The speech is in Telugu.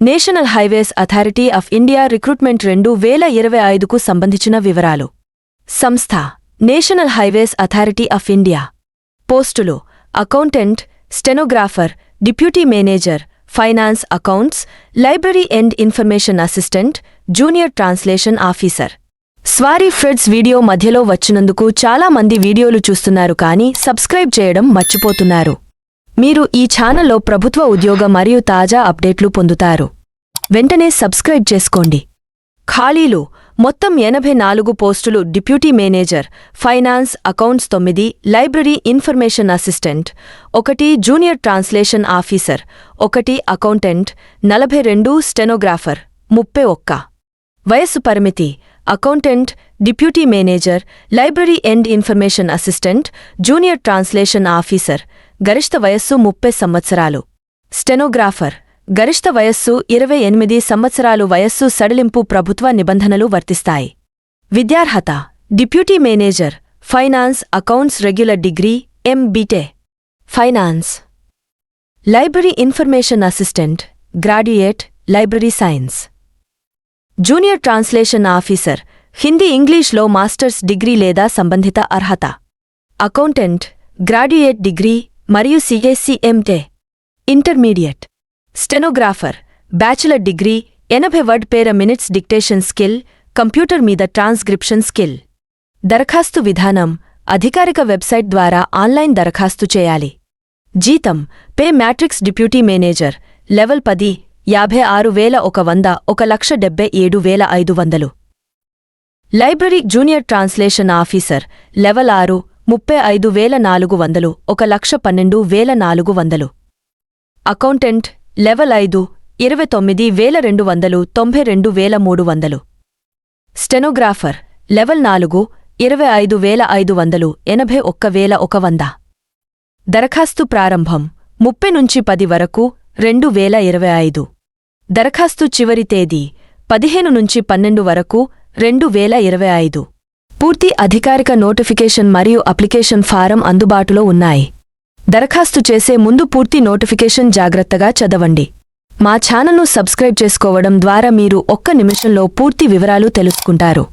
National highways authority of India recruitment రెండు వేల ఇరవై ఐదుకు సంబంధించిన వివరాలు. సంస్థ national highways authority of India. పోస్టులు accountant stenographer deputy manager finance accounts library and information assistant junior translation officer. Sorry friends video మధ్యలో వచ్చినందుకు చాలా మంది వీడియోలు చూస్తున్నారు కానీ సబ్స్క్రైబ్ చేయడం మర్చిపోతున్నారు. మీరు ఈ ఛానల్లో ప్రభుత్వ ఉద్యోగ మరియు తాజా అప్డేట్లు పొందుతారు. వెంటనే సబ్స్క్రైబ్ చేసుకోండి. ఖాళీలు. మొత్తం ఎనభై నాలుగు పోస్టులు డిప్యూటీ మేనేజర్ ఫైనాన్స్ అకౌంట్స్ తొమ్మిది లైబ్రరీ ఇన్ఫర్మేషన్ అసిస్టెంట్ ఒకటి జూనియర్ ట్రాన్స్లేషన్ ఆఫీసర్ ఒకటి అకౌంటెంట్ నలభై రెండు స్టెనోగ్రాఫర్ ముప్పై ఒక్క. వయస్సు పరిమితి. Accountant deputy manager library and information assistant junior translation officer గరిష్ట వయస్సు ముప్పై సంవత్సరాలు. స్టెనోగ్రాఫర్ గరిష్ట వయస్సు ఇరవై ఎనిమిది సంవత్సరాలు వయస్సు సడలింపు ప్రభుత్వ నిబంధనలు వర్తిస్తాయి. విద్యార్హత deputy manager finance accounts regular degree MBA finance. Library information assistant graduate library science. Junior translation officer Hindi ఇంగ్లీష్లో మాస్టర్స్ డిగ్రీ లేదా సంబంధిత అర్హత. అకౌంటెంట్ గ్రాడ్యుయేట్ డిగ్రీ మరియు సిఎస్సిఎంటే ఇంటర్మీడియట్ స్టెనోగ్రాఫర్ బ్యాచిలర్ డిగ్రీ ఎనభై word per minutes dictation skill computer మీద ట్రాన్స్క్రిప్షన్ స్కిల్ దరఖాస్తు విధానం అధికారిక వెబ్సైట్ ద్వారా ఆన్లైన్ దరఖాస్తు చేయాలి. జీతం pay matrix deputy manager level పది యాభై ఆరు వేల ఒక వంద ఒక లక్ష డెబ్బై ఏడు వేల ఐదు వందలు. Library junior translation officer level ఆరు ముప్పై ఐదు వేల నాలుగు వందలు ఒక లక్ష పన్నెండు వేల నాలుగు వందలు. అకౌంటెంట్ లెవెల్ ఐదు ఇరవై తొమ్మిది వేల రెండు వందలు తొంభై రెండు వేల మూడు వందలు. స్టెనోగ్రాఫర్ లెవెల్ నాలుగు ఇరవై ఐదు వేల ఐదు వందలు ఎనభై ఒక్క వేల ఒక వంద. దరఖాస్తు ప్రారంభం ముప్పై నుంచి పది వరకు రెండు వేల ఇరవై ఐదు. దరఖాస్తు చివరి తేదీ పదిహేను నుంచి పన్నెండు వరకు రెండు వేల ఇరవై ఐదు. పూర్తి అధికారిక నోటిఫికేషన్ మరియు అప్లికేషన్ ఫారం అందుబాటులో ఉన్నాయి. దరఖాస్తు చేసే ముందు పూర్తి నోటిఫికేషన్ జాగ్రత్తగా చదవండి. మా ఛానల్ను సబ్స్క్రైబ్ చేసుకోవడం ద్వారా మీరు ఒక్క నిమిషంలో పూర్తి వివరాలు తెలుసుకుంటారు.